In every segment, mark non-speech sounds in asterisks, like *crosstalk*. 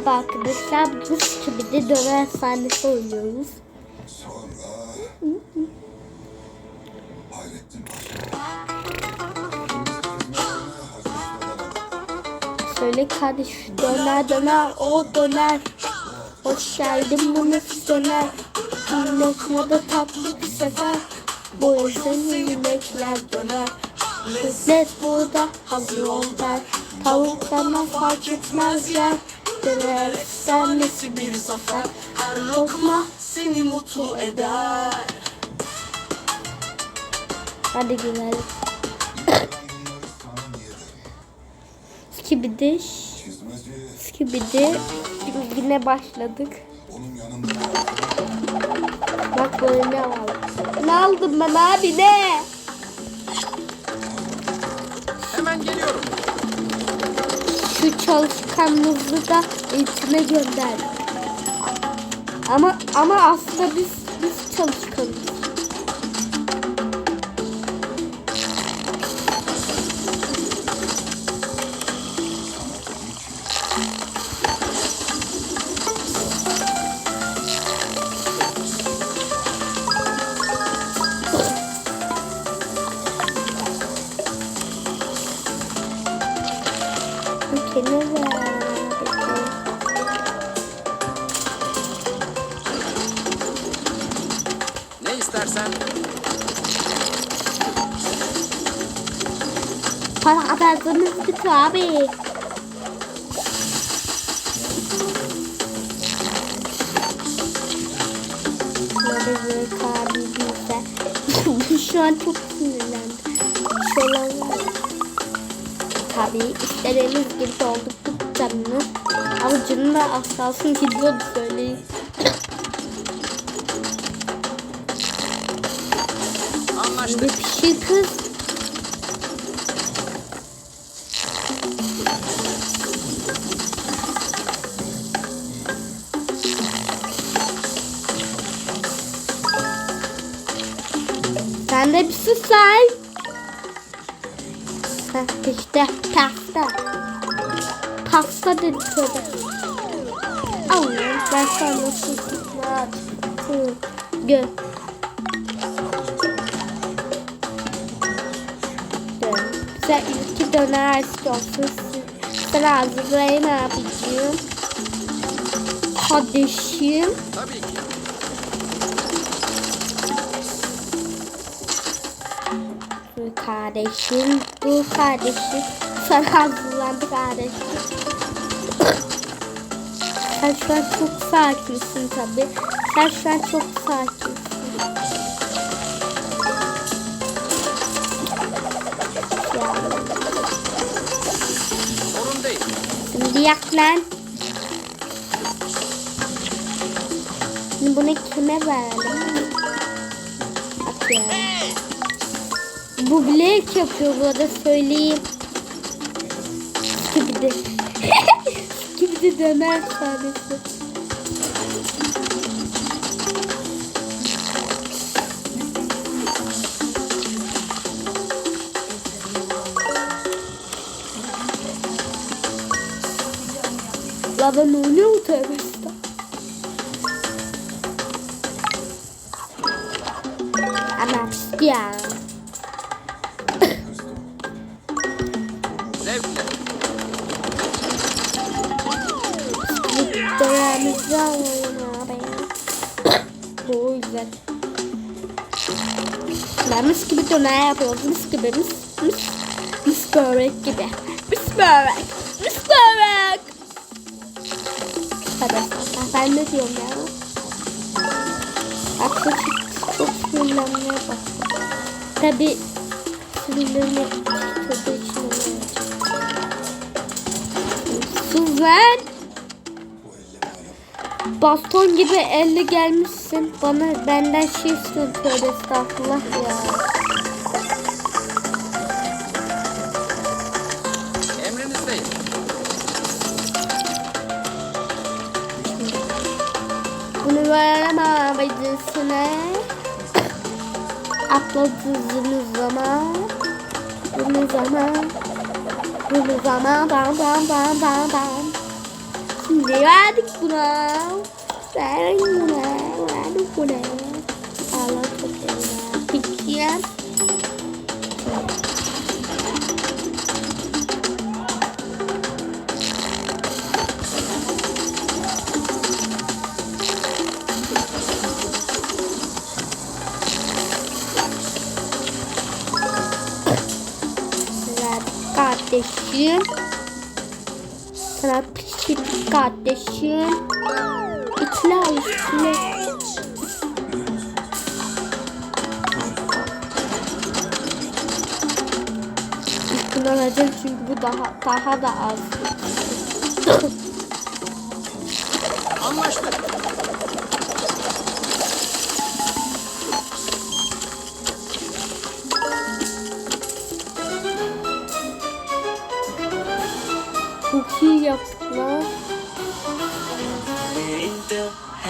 Merhaba arkadaşlar. Bugün Skibidi döner sahnesi oynuyoruz. Sonra Söyle kardeş döner döner o döner. Hoş geldin bu nefis döner. Lokmada tatlı bir sefer. İnsanın yemekler döner. Lezzet burada hazır ol der. Tavuklarına fark etmezler. Döner istenmesi bir zafer. Her lokma seni mutlu eder. Hadi güzel. Skibidi. çizmeci Skibidi. Yine başladık. onun yanında Bak böyle ne aldım. Ne aldım ben abi ne? Hemen geliyorum. Şu çalışkanımızı da eğitime gönder. Ama ama aslında biz biz çalışkanız. Bitiyor abi. Böyle. *laughs* Şu an çok sinirlendim. Şöyle var. Tabii istediğimiz gibi olduk canını. Avucunu da az kalsın gidiyordu söyleyin. Bir anlaştık. pişir kız. Sen işte pasta. Pasta dedi tövbe. Allah ben sana susma. Gö. dön. Sen iki döner istiyorsun. Sen hazırlayın abicim. Kardeşim. Tabii ki. Kardeşim. Bu kardeşim. Hazırlandı kardeşim. Sen şu an çok sakinsin tabi. Sen şu an çok sakinsin. Şimdi yak lan. Şimdi bunu kime verelim? Ya. Bu Blake yapıyor bu arada söyleyeyim. Gibi de. Gibi de döner sahnesi. La ben oynuyor Dönemimizi alalım abi. Bu yüzden. Ben mis gibi döner yapıyoruz. Mis gibi mis mis. Mis börek gibi. Mis börek. Mis börek. Hadi ben ne diyorum ya? Artık çok, çok sinirlenmeye başladım. Tabi sinirlenmek istediği için lan. Baston gibi elle gelmişsin. Bana benden şey istiyorsun tövbe estağfurullah ya. Emrinizdeyim. Bunu veremem abicisine. Atladığımız zaman. Bunu zaman. Bunu zaman. Bam bam bam bam bam. Şimdi verdik buna. Verdik buna. Verdik buna. Allah çok güzel. Peki ya. Verdik kardeşim. Sana pişirdik kardeşim. İçine al. Üstüne alacağım çünkü bu daha daha da az. Anlaştık.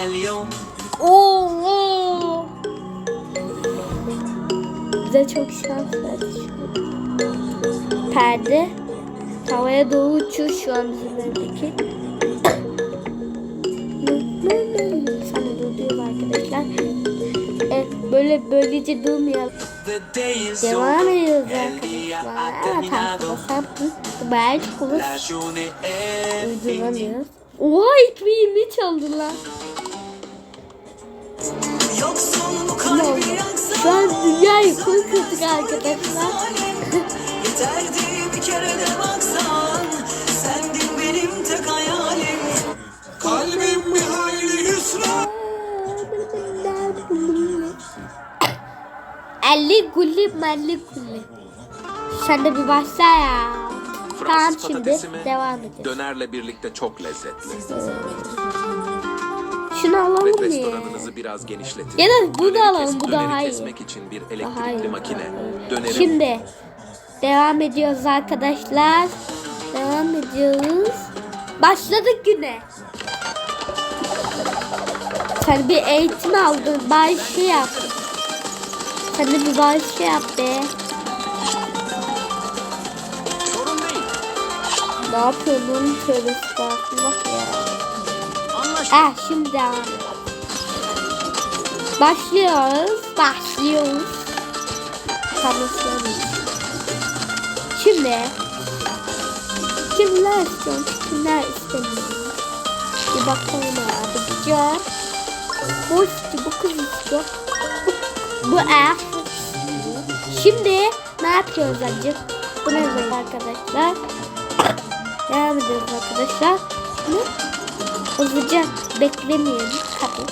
هاليوم Oo, oo. Bize çok şans verdi şu an. Perde havaya doğru uçuyor şu an bizim evdeki. Sana durduruyor arkadaşlar. E, böyle böylece durmayalım. the day is Devam over ediyoruz el día arkadaşlar. ha Evet terminado arkadaşlar bu belki kulus la journée est finie uyduramıyoruz. Oha ekmeğimi çaldılar. Oldu? Şu an dünyayı kurtuldık arkadaşlar. yeterdi bir kere de baksan sendin benim tek hayalim kalbim bir hayli hüsran 50 gulli melli gulli. Sen de bir başla ya. Tamam Fransız şimdi patatesi mi? devam edelim. Dönerle birlikte çok lezzetli. Ve alalım mı? restoranınızı biraz genişletin. Ya da bunu Döneri alalım, bu daha iyi. kesmek için bir elektrikli makine. Döneri Şimdi devam ediyoruz arkadaşlar. Devam ediyoruz. Başladık güne. Sen bir eğitim aldın. Bari şey yap. Sen de bir bari şey yap be. Ne yapıyorsun? Tövbe estağfurullah ya. Ah şimdi devam. Başlıyoruz. Başlıyoruz. Tanışıyoruz. Şimdi kimler istiyor, kimler istemiyor? Bir bakalım abi. Güzel. Bu istiyor, bu kız istiyor. Bu, bu er. Şimdi ne yapıyoruz acı? Bu ne arkadaşlar? Devam ediyoruz arkadaşlar. Şimdi Hızlıca beklemeyelim. Tabii.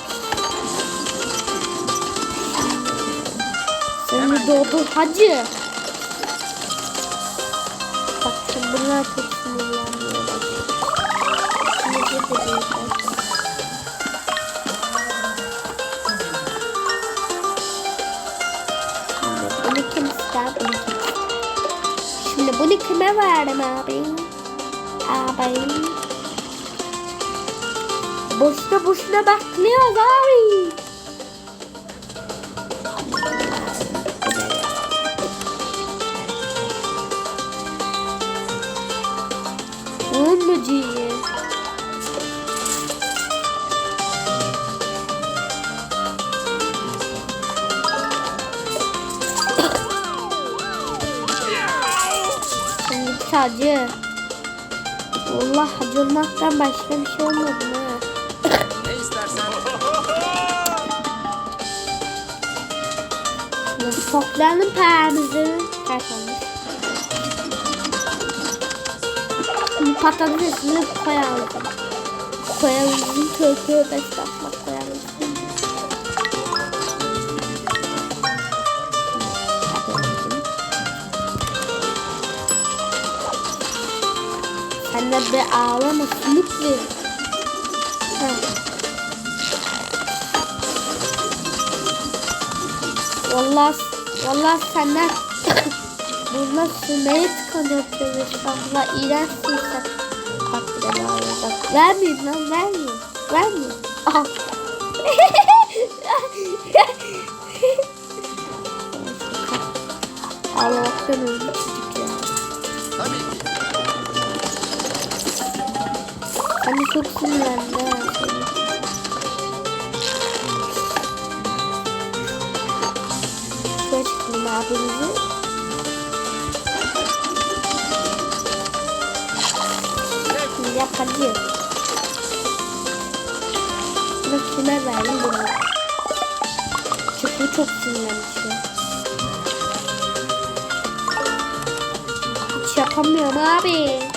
Seni doğdu hacı. Bak şimdi bunlar çok sinirleniyorlar. Sinirli de değiller. Bunu kim ister? Bunu kim? Şimdi bunu kime verdim abi? Abi. Boşuna boşuna bekliyoruz abi. Olmadı. Şimdi sadece Allah hacı olmaktan başka bir şey olmadı ha. Toplayalım paramızı. Kaç olmuş? Şimdi patatesini koyalım. Koyalım. Kökü estağfurullah koyalım. De bir ağlama. Heh. Vallahi vallahi senden bunlar sürmeye tıkanıyor Allah iğrençsin sen. Bak bir de bağırıyor bak. Vermiyor lan vermiyor. Vermiyor. Aha. *laughs* Ağlamaktan öldü çocuk ya. Tabii ki. Hani çok sinirlendi. Ha. Şöyle çıkalım abimizi. Şimdi yap hadi. Bunu kime verdim bunu? Çünkü bu çok sinirlenmiş şu an. Hiç yapamıyorum abi. Sonra...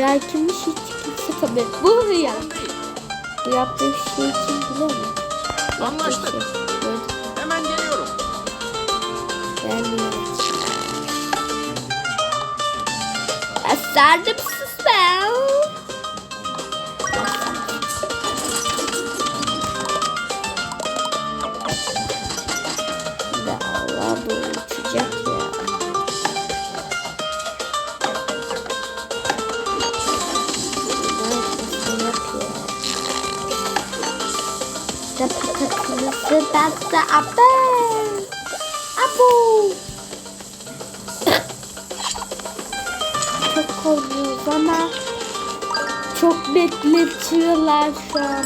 Ya kimmiş hiç kimse tabii. Bu hıyar. Bu yaptığı şey kim biliyor musun? Anlaştık. şey. Hemen geliyorum. Vermiyorum. Eserdim sus çok bekletiyorlar şu an.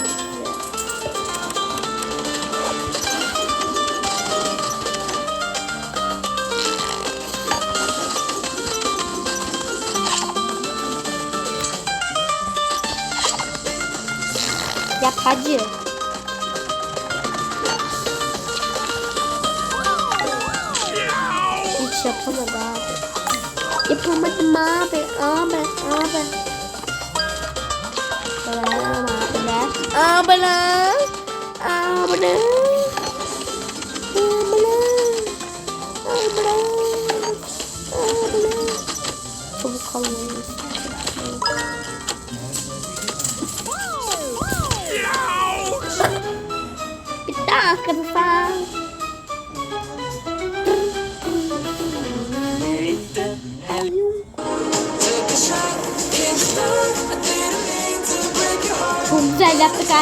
Yap hadi. Hiç yapamadı abi. Yapamadım abi, abi, abi. เอาไปเลย เอาไปเลย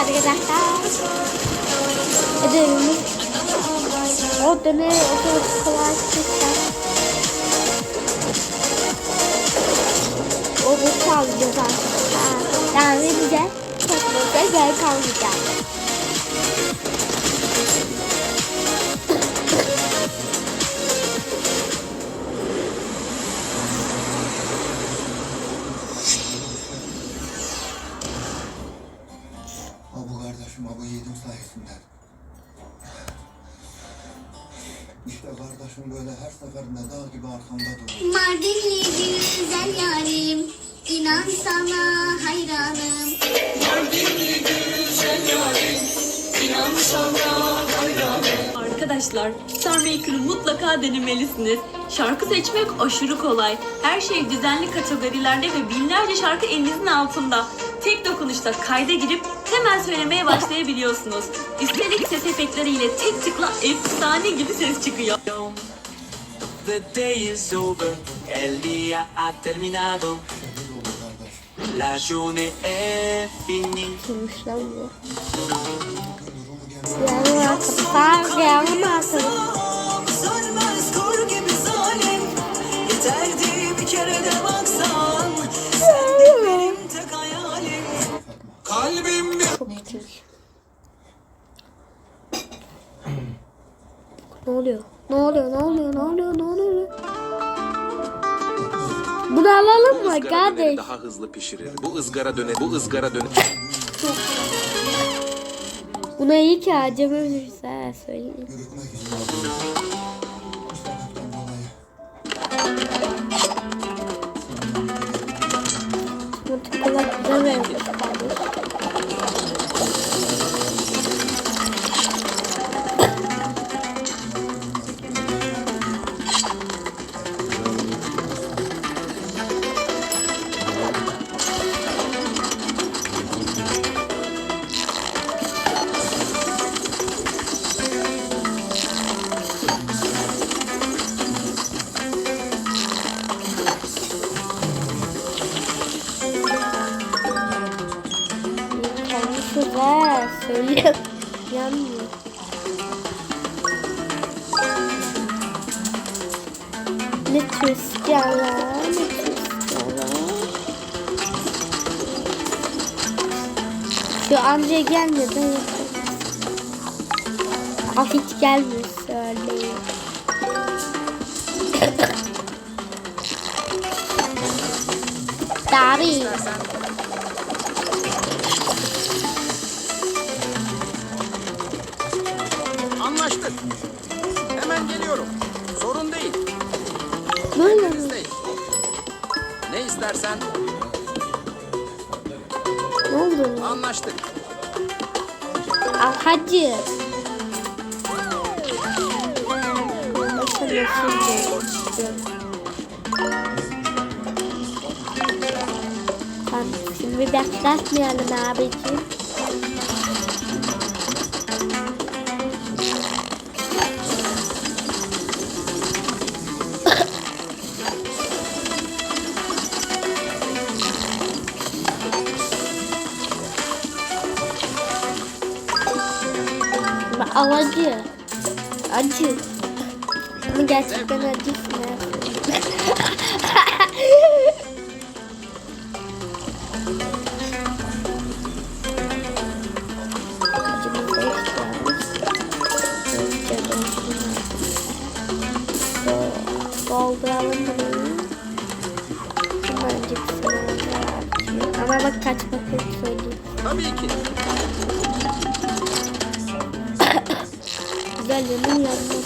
arkadaşlar. Edelim. O döner, o da kolay çıkar. O da kalacağız arkadaşlar. Yani bize teknolojiye geri kalmayacak. Mutlaka denemelisiniz. Şarkı seçmek aşırı kolay. Her şey düzenli kategorilerde ve binlerce şarkı elinizin altında. Tek dokunuşta kayda girip hemen söylemeye başlayabiliyorsunuz. Üstelik ses efektleriyle tek tıkla efsane gibi ses çıkıyor. The day is over, el día ha terminado, la journée est finie. Kimmiş lan bu? Yani arkadaşlar, yani arkadaşlar. Kalbim bir Çok küçük. Ne oluyor? Ne oluyor? Ne oluyor? Ne oluyor? Ne oluyor? Bunu alalım mı kardeş? daha hızlı pişirir. Bu ızgara döner, bu ızgara döner. Buna iyi ki harcamıyoruz ha söyleyeyim. Yürütmek için. Bu Yanmıyor. Yalan, ne tür yalan. Şu amca yapalım. Ah hiç gelmiyor söyleyin. *laughs* Tabii. İstersen Ne oldu? anlaştık. Nasıl Tamam, şimdi bekletmeyelim abicim. Al acı. Acı. Ama gerçekten acısın Dolduralım bunu. Ama bak kaç paket söyleyeyim. Tabii ki. Güzel yanı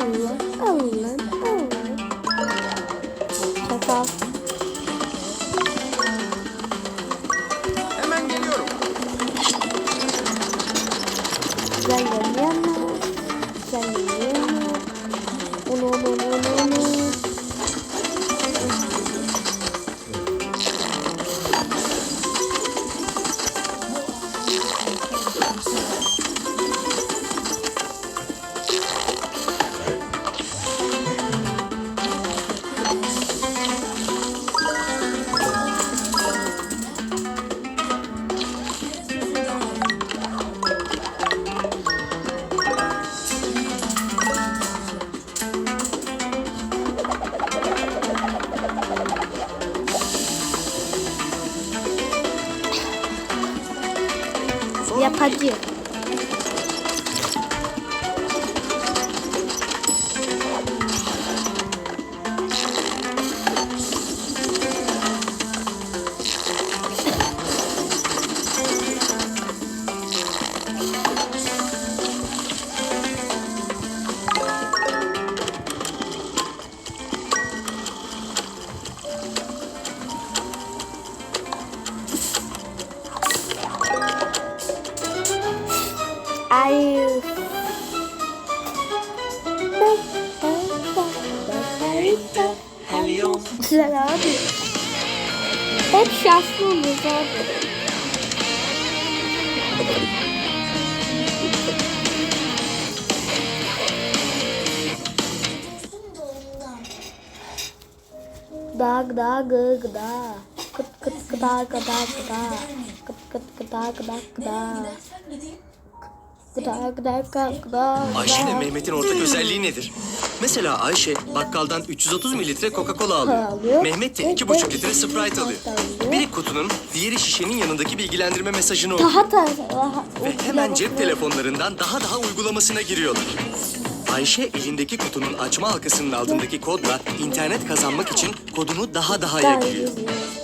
Allah Allah Ay. Güzel abi. Hep şanslı oluyoruz abi. Gıda gıda gı gıda. Kıt kıt gıda gıda gıda. Kıt kıt gıda gıda gıda. Gıda gıda gıda gıda. Ayşe ile Mehmet'in ortak özelliği nedir? Mesela Ayşe bakkaldan 330 mililitre Coca-Cola alıyor. alıyor. Mehmet de Evet, 2,5 litre Sprite alıyor. alıyor. Biri kutunun, diğeri şişenin yanındaki bilgilendirme mesajını okuyor. Daha da daha Ve hemen cep telefonlarından daha daha uygulamasına giriyorlar. Ayşe elindeki kutunun açma halkasının altındaki kodla internet kazanmak için kodunu daha daha yakıyor.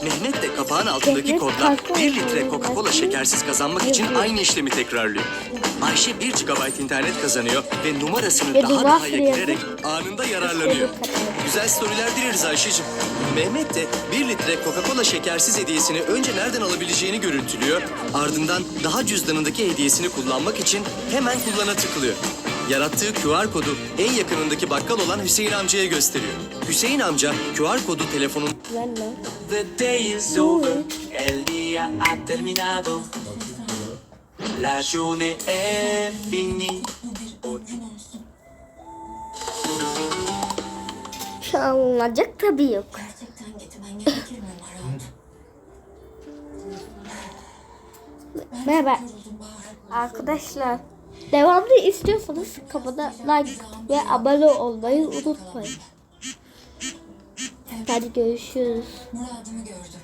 Mehmet de kapağın altındaki Mehmet kodla farklı 1 litre oynuyor. Coca-Cola şekersiz kazanmak için aynı işlemi tekrarlıyor. Ayşe 1 GB internet kazanıyor ve numarasını Ve daha daha sürüyor. girerek anında yararlanıyor. Güzel storyler dileriz Ayşe'cim. Mehmet de 1 litre Coca-Cola şekersiz hediyesini önce nereden alabileceğini görüntülüyor. Ardından daha cüzdanındaki hediyesini kullanmak için hemen kullana tıklıyor. Yarattığı QR kodu en yakınındaki bakkal olan Hüseyin amcaya gösteriyor. Hüseyin amca QR kodu telefonun. The day is over, el día ha terminado. La journée est finie. Şu an alınacak tabii yok. Merhaba arkadaşlar. Devamlı istiyorsanız kapıda like ve abone olmayı unutmayın. Hadi görüşürüz. Muradımı gördüm.